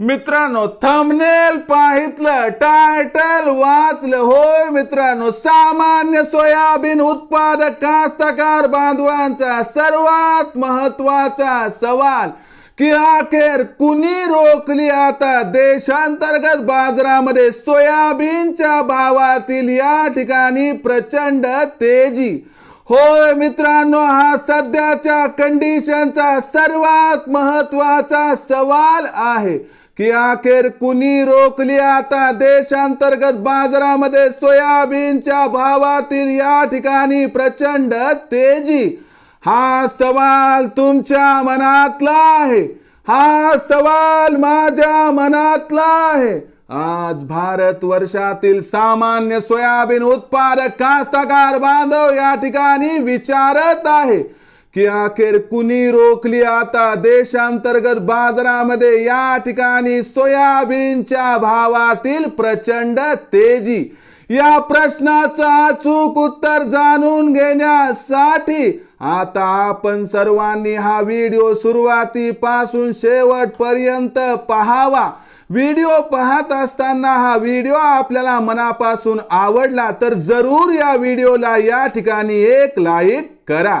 मित्रांनो thumbnail पाहितलं title वाचलं. होय मित्रांनो सामान्य सोयाबीन उत्पादक कास्तकार बांधवांचा सर्वात महत्त्वाचा सवाल की अखेर कुणी रोखली आता देशांतर्गत बाजारामध्ये सोयाबीनच्या भावातील या ठिकाणी प्रचंड तेजी? होय मित्रांनो हा सध्याच्या कंडिशनचा सर्वात महत्त्वाचा सवाल आहे. की अखेर कुणी रोखली आता देशांतर्गत बाजारामध्ये सोयाबीनच्या भावातील या ठिकाणी प्रचंड तेजी. हा सवाल तुमच्या मनातला आहे. हा सवाल माझ्या मनातला आहे. आज भारत वर्षातील सामान्य सोयाबीन उत्पादक कास्तकार बांधव या ठिकाणी विचारत आहे. की अखेर कुणी रोखली आता देशांतर्गत बाजारामध्ये? या ठिकाणी सोयाबीनच्या भावातील प्रचंड तेजी. या प्रश्नाचं अचूक उत्तर जाणून घेण्यासाठी आता आपण सर्वांनी हा व्हिडिओ सुरुवातीपासून शेवटपर्यंत पहावा. व्हिडिओ पाहत असताना हा व्हिडिओ आपल्याला मनापासून आवडला तर जरूर या व्हिडिओला या ठिकाणी एक लाईक करा.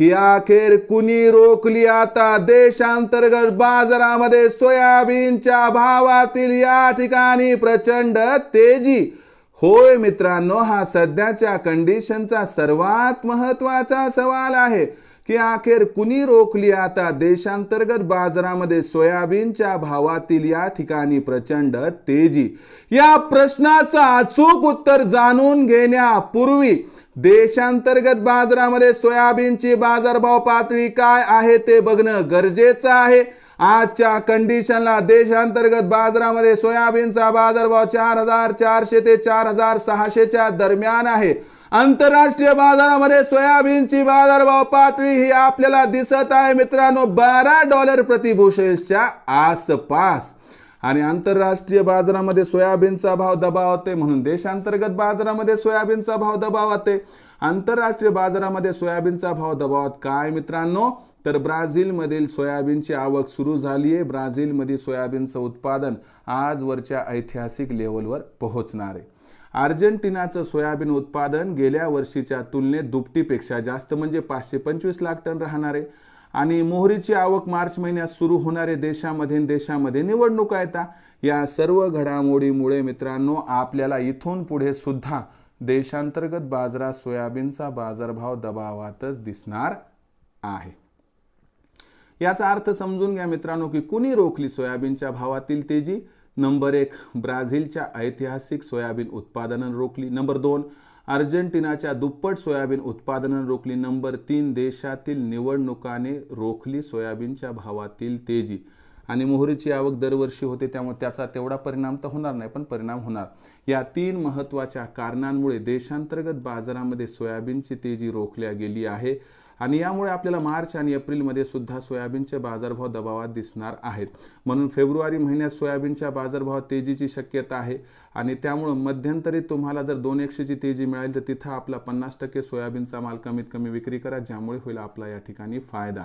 की अखेर कुणी रोखली आता देशांतर्गत बाजारामध्ये सोयाबीनच्या भावातील या ठिकाणी प्रचंड तेजी. होय मित्रांनो हा सध्याच्या कंडिशनचा सर्वात महत्त्वाचा सवाल आहे की अखेर कुणी रोखली आता देशांतर्गत बाजारामध्ये सोयाबीनच्या भावातील या ठिकाणी प्रचंड तेजी? या प्रश्नाचं अचूक उत्तर जाणून घेण्यापूर्वी देशांतर्गत बाजारामध्ये सोयाबीनची बाजारभाव पातळी काय आहे ते बघणं गरजेचं आहे. आजच्या कंडिशनला देशांतर्गत बाजारामध्ये सोयाबीनचा बाजारभाव चार हजार चारशे ते चार हजार सहाशेच्या दरम्यान आहे. आंतरराष्ट्रीय बाजारामध्ये सोयाबीनची बाजारभाव पातळी ही आपल्याला दिसत आहे मित्रांनो. बारा डॉलर प्रतिभूषेच्या आसपास. आणि आंतरराष्ट्रीय बाजारामध्ये सोयाबीनचा भाव दबावते म्हणून देशांतर्गत बाजारामध्ये सोयाबीनचा भाव दबावते आंतरराष्ट्रीय बाजारामध्ये सोयाबीनचा भाव दबावात काय मित्रांनो? तर ब्राझीलमधील सोयाबीनची आवक सुरू झाली आहे. ब्राझीलमध्ये सोयाबीनचं उत्पादन आजवरच्या ऐतिहासिक लेवलवर पोहोचणार आहे. अर्जेंटिनाचं सोयाबीन उत्पादन गेल्या वर्षीच्या तुलनेत दुपटीपेक्षा जास्त म्हणजे पाचशे पंचवीस लाख टन राहणार आहे. आणि मोहरीची आवक मार्च महिन्यात सुरू होणारे देशामध्ये देशामध्ये निवडणुका येतात या सर्व घडामोडीमुळे मित्रांनो आपल्याला इथून पुढे सुद्धा देशांतर्गत बाजारात सोयाबीनचा बाजारभाव दबावातच दिसणार आहे. याचा अर्थ समजून घ्या मित्रांनो की कुणी रोखली सोयाबीनच्या भावातील तेजी? नंबर एक ब्राझीलच्या ऐतिहासिक सोयाबीन उत्पादनं रोखली. नंबर दोन अर्जेंटिनाच्या दुप्पट सोयाबीन उत्पादनं रोखली नंबर तीन देशातील निवडणुकाने रोखली सोयाबीनच्या भावातील तेजी. आणि मोहरीची आवक दरवर्षी होते त्यामुळे त्याचा तेवढा परिणाम तर होणार नाही पण परिणाम होणार. या तीन महत्त्वाच्या कारणांमुळे देशांतर्गत बाजारामध्ये सोयाबीनची तेजी रोखल्या गेली आहे आणि यामुळे आपल्याला मार्च आणि एप्रिलमध्ये सुद्धा सोयाबीनचे बाजारभाव दबावात दिसणार आहेत. म्हणून फेब्रुवारी महिन्यात सोयाबीनच्या बाजारभावात तेजीची शक्यता आहे आणि त्यामुळं मध्यंतरी तुम्हाला जर दोन एकशेची तेजी मिळाली तर तिथं आपला पन्नास टक्के सोयाबीनचा माल कमीत कमी विक्री करा ज्यामुळे होईल आपला या ठिकाणी फायदा.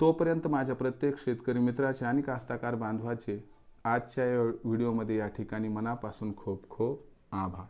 तोपर्यंत माझ्या प्रत्येक शेतकरी मित्राचे आणि कास्ताकार बांधवाचे आजच्या या व्हिडिओमध्ये या ठिकाणी मनापासून खूप खूप आभार.